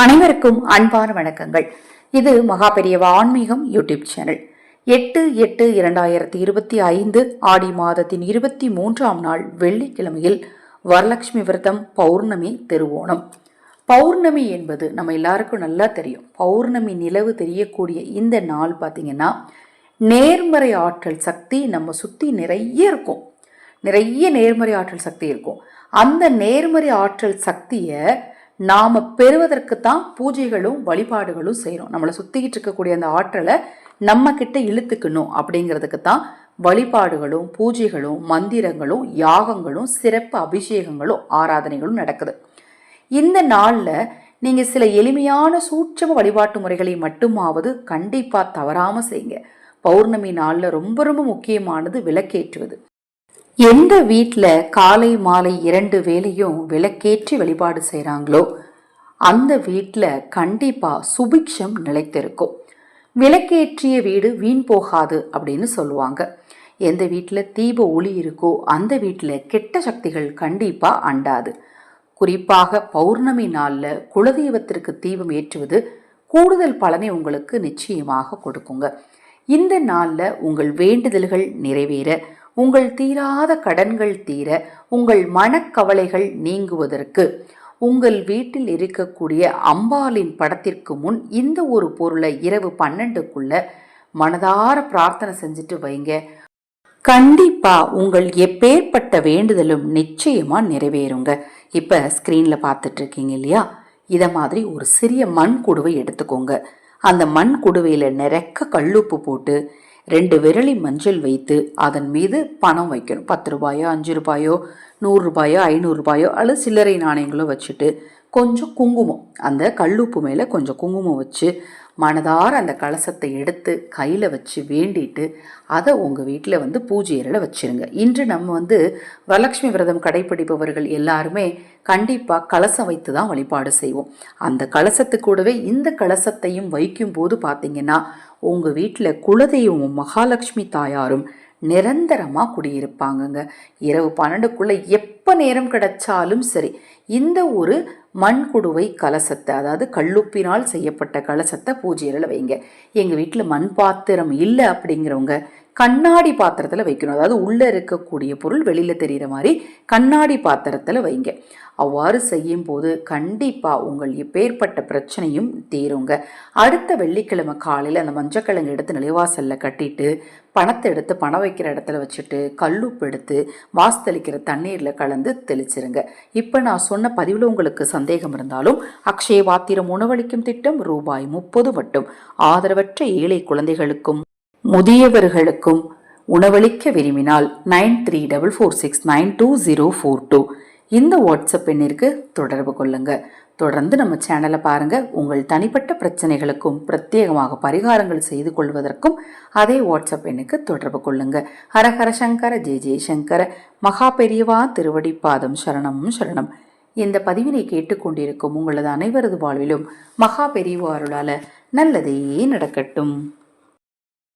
அனைவருக்கும் அன்பான வணக்கங்கள். இது மகா பெரியவா ஆன்மீகம் யூடியூப் சேனல். எட்டு எட்டு இரண்டாயிரத்தி இருபத்தி ஐந்து ஆடி மாதத்தின் இருபத்தி மூன்றாம் நாள் வெள்ளிக்கிழமையில் வரலட்சுமி விரதம் பௌர்ணமி திருவோணம். பௌர்ணமி என்பது நம்ம எல்லாருக்கும் நல்லா தெரியும். பௌர்ணமி நிலவு தெரியக்கூடிய இந்த நாள் பார்த்தீங்கன்னா நேர்மறை ஆற்றல் சக்தி நம்ம சுற்றி நிறைய இருக்கும். நிறைய நேர்மறை ஆற்றல் சக்தி இருக்கும். அந்த நேர்மறை ஆற்றல் சக்தியை நாம் பெறுவதற்கு தான் பூஜைகளும் வழிபாடுகளும் செய்கிறோம் நம்மளை சுற்றிக்கிட்டு இருக்கக்கூடிய அந்த ஆற்றலை நம்ம கிட்ட இழுத்துக்கணும் அப்படிங்கிறதுக்கு தான் வழிபாடுகளும் பூஜைகளும் மந்திரங்களும் யாகங்களும் சிறப்பு அபிஷேகங்களும் ஆராதனைகளும் நடக்குது. இந்த நாளில் நீங்கள் சில எளிமையான சூட்சம வழிபாட்டு முறைகளை மட்டுமாவது கண்டிப்பாக தவறாமல் செய்யுங்க. பௌர்ணமி நாளில் ரொம்ப ரொம்ப முக்கியமானது விளக்கேற்றுவது. எந்த வீட்டில் காலை மாலை இரண்டு வேலையும் விளக்கேற்றி வழிபாடு செய்கிறாங்களோ அந்த வீட்டில் கண்டிப்பாக சுபிக்ஷம் நிலைத்திருக்கும். விளக்கேற்றிய வீடு வீண் போகாது அப்படின்னு சொல்லுவாங்க. எந்த வீட்டில் தீப ஒளி இருக்கோ அந்த வீட்டில் கெட்ட சக்திகள் கண்டிப்பாக அண்டாது. குறிப்பாக பௌர்ணமி நாளில் குலதெய்வத்திற்கு தீபம் ஏற்றுவது கூடுதல் பலனை உங்களுக்கு நிச்சயமாக கொடுக்குங்க. இந்த நாளில் உங்கள் வேண்டுதல்கள் நிறைவேற உங்கள் தீராத கடன்கள் தீர உங்கள் மனக்கவலைகள் நீங்குவதற்கு உங்கள் வீட்டில் இருக்கக்கூடிய அம்பாளின் படத்திற்கு முன் இந்த ஒரு பொருளை இரவு பன்னெண்டுக்குள்ள மனதார பிரார்த்தனை செஞ்சுட்டு வைங்க. கண்டிப்பா உங்கள் எப்பேற்பட்ட வேண்டுதலும் நிச்சயமா நிறைவேறுங்க. இப்ப ஸ்கிரீன்ல பார்த்துட்டு இருக்கீங்க இல்லையா? இத மாதிரி ஒரு சிறிய மண் குடுவை எடுத்துக்கோங்க. அந்த மண் குடுவையில நிறக்க கல்லுப்பு போட்டு ரெண்டு விரலி மஞ்சள் வைத்து அதன் மீது பணம் வைக்கணும். பத்து ரூபாயோ அஞ்சு ரூபாயோ நூறு ரூபாயோ ஐநூறு ரூபாயோ அல்லது சில்லறை நாணயங்களோ வச்சுட்டு கொஞ்சம் குங்குமம் அந்த கல்லுப்பு மேலே கொஞ்சம் குங்குமம் வச்சு மனதார அந்த கலசத்தை எடுத்து கையில் வச்சு வேண்டிட்டு அதை உங்கள் வீட்டில் வந்து பூஜை அறையில் வச்சுருங்க. இன்று நம்ம வந்து வரலட்சுமி விரதம் கடைப்பிடிப்பவர்கள் எல்லாருமே கண்டிப்பாக கலசம் வைத்து தான் வழிபாடு செய்வோம். அந்த கலசத்து கூடவே இந்த கலசத்தையும் வைக்கும்போது பார்த்தீங்கன்னா உங்கள் வீட்டில் குலதெய்வமும் மகாலட்சுமி தாயாரும் நிரந்தரமாக குடியிருப்பாங்கங்க. இரவு பன்னெண்டுக்குள்ளே எப்போ நேரம் கிடைச்சாலும் சரி இந்த ஒரு மண் குடுவை கலசத்தை அதாவது கல்லுப்பினால் செய்யப்பட்ட கலசத்தை பூஜையில் வைங்க. எங்கள் வீட்டில் மண் பாத்திரம் இல்லை அப்படிங்கிறவங்க கண்ணாடி பாத்திரத்தில் வைக்கணும். அதாவது உள்ளே இருக்கக்கூடிய பொருள் வெளியில் தெரிகிற மாதிரி கண்ணாடி பாத்திரத்தில் வைங்க. அவ்வாறு செய்யும் போது கண்டிப்பாக உங்கள் எப்பேற்பட்ட பிரச்சனையும் தீருங்க. அடுத்த வெள்ளிக்கிழமை காலையில் அந்த மஞ்சக்கிழங்கு எடுத்து நிலைவாசலில் கட்டிட்டு பணத்தை எடுத்து பணம் வைக்கிற இடத்துல வச்சுட்டு கல்லுப்பு எடுத்து வாசத்தளிக்கிற தண்ணீரில் கலந்து தெளிச்சிருங்க. இப்போ நான் சொன்ன பதிவில் உங்களுக்கு சந்தேகம் இருந்தாலும் அக்ஷய பாத்திரம் உணவளிக்கும் திட்டம் ரூபாய் முப்பது மட்டும். ஆதரவற்ற ஏழை குழந்தைகளுக்கும் முதியவர்களுக்கும் உணவளிக்க விரும்பினால் nine three double four six nine two zero four two இந்த வாட்ஸ்அப் எண்ணிற்கு தொடர்பு கொள்ளுங்க. தொடர்ந்து நம்ம சேனலை பாருங்கள் உங்கள் தனிப்பட்ட பிரச்சனைகளுக்கும் பிரத்யேகமாக பரிகாரங்கள் செய்து கொள்வதற்கும் அதே வாட்ஸ்அப் எண்ணுக்கு தொடர்பு கொள்ளுங்க. ஹரஹர சங்கர ஜெய ஜெயசங்கர மகா பெரியவா திருவடி பாதம் சரணம் சரணம். இந்த பதிவினை கேட்டுக்கொண்டிருக்கும் உங்களது அனைவரது வாழ்விலும் மகா பெரியவாருளால நல்லதே நடக்கட்டும்.